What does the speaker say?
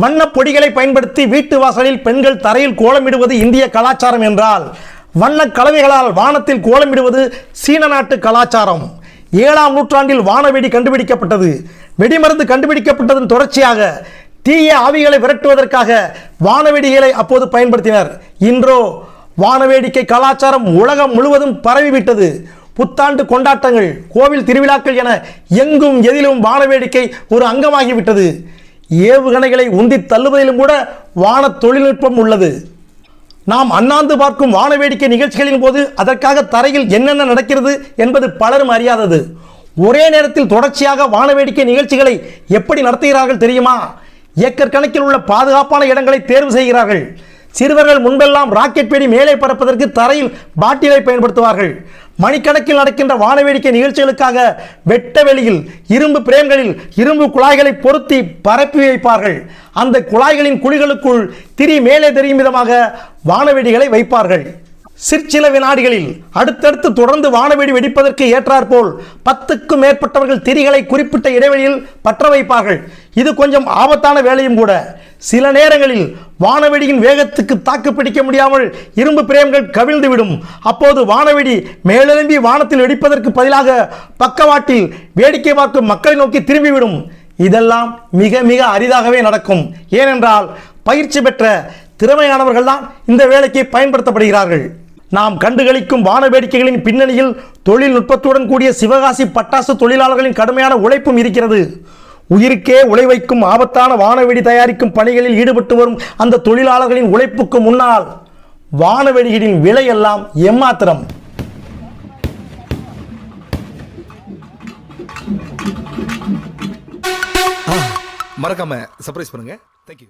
வண்ணப் பொடிகளை பயன்படுத்தி வீட்டு வாசலில் பெண்கள் தரையில் கோலமிடுவது இந்திய கலாச்சாரம் என்றால் வண்ணக் கலவைகளால் வானத்தில் கோலமிடுவது சீன நாட்டு கலாச்சாரம். ஏழாம் நூற்றாண்டில் வானவெடி கண்டுபிடிக்கப்பட்டது. வெடிமருந்து கண்டுபிடிக்கப்பட்டதன் தொடர்ச்சியாக தீய ஆவிகளை விரட்டுவதற்காக வானவெடிகளை அப்போது பயன்படுத்தினர். இன்றோ வானவேடிக்கை கலாச்சாரம் உலகம் முழுவதும் பரவிவிட்டது. புத்தாண்டு கொண்டாட்டங்கள் கோவில் திருவிழாக்கள் என எங்கும் எதிலும் வானவேடிக்கை ஒரு அங்கமாகிவிட்டது. ஏவுகணைகளை உந்தி தள்ளுவதிலும் கூட வான தொழில்நுட்பம் உள்ளது. நாம் அண்ணாந்து பார்க்கும் வானவேடிக்கை நிகழ்ச்சிகளின் போது அதற்காக தரையில் என்னென்ன நடக்கிறது என்பது பலரும் அறியாதது. ஒரே நேரத்தில் தொடர்ச்சியாக வானவேடிக்கை நிகழ்ச்சிகளை எப்படி நடத்துகிறார்கள் தெரியுமா? ஏக்கர் கணக்கில் உள்ள பாதுகாப்பான இடங்களை தேர்வு செய்கிறார்கள். சிறுவர்கள் முன்பெல்லாம் ராக்கெட் வெடி மேலே பறப்பதற்கு தரையில் பாட்டிலை பயன்படுத்துவார்கள். மணிக்கணக்கில் நடக்கின்ற வானவேடிக்கை நிகழ்ச்சிகளுக்காக வெட்ட வெளியில் இரும்பு பிரேம்களில் இரும்பு குழாய்களை பொருத்தி பரப்பி வைப்பார்கள். அந்த குழாய்களின் குழிகளுக்குள் திரி மேலே தெரியும் விதமாக வானவெடிகளை வைப்பார்கள். சிற்சில வினாடிகளில் அடுத்தடுத்து தொடர்ந்து வானவெடி வெடிப்பதற்கு ஏற்றாற்போல் பத்துக்கும் மேற்பட்டவர்கள் திரிகளை குறிப்பிட்ட இடைவெளியில் பற்ற வைப்பார்கள். இது கொஞ்சம் ஆபத்தான வேலையும் கூட. சில நேரங்களில் வானவெடியின் வேகத்துக்கு தாக்கு பிடிக்க முடியாமல் இரும்பு பிரேம்கள் கவிழ்ந்து விடும் அப்போது வானவெடி மேலெழும்பி வானத்தில் வெடிப்பதற்கு பதிலாக பக்கவாட்டில் வேடிக்கை பார்க்கும் மக்களை நோக்கி திரும்பிவிடும். இதெல்லாம் மிக மிக அரிதாகவே நடக்கும். ஏனென்றால் பயிற்சி பெற்ற திறமையானவர்கள் தான் இந்த வேலைக்கு பயன்படுத்தப்படுகிறார்கள். நாம் கண்டுகளிக்கும் வான வேடிக்கைகளின் பின்னணியில் தொழில்நுட்பத்துடன் கூடிய சிவகாசி பட்டாசு தொழிலாளர்களின் கடுமையான உழைப்பும் இருக்கிறது. உயிருக்கே உழைவைக்கும் ஆபத்தான வானவெடி தயாரிக்கும் பணிகளில் ஈடுபட்டு வரும் அந்த தொழிலாளர்களின் உழைப்புக்கு முன்னால் வானவெடிகளின் விலையெல்லாம் எம்மாத்திரம்? மறக்காம சர்ப்ரைஸ் பண்ணுங்க. தேங்க்யூ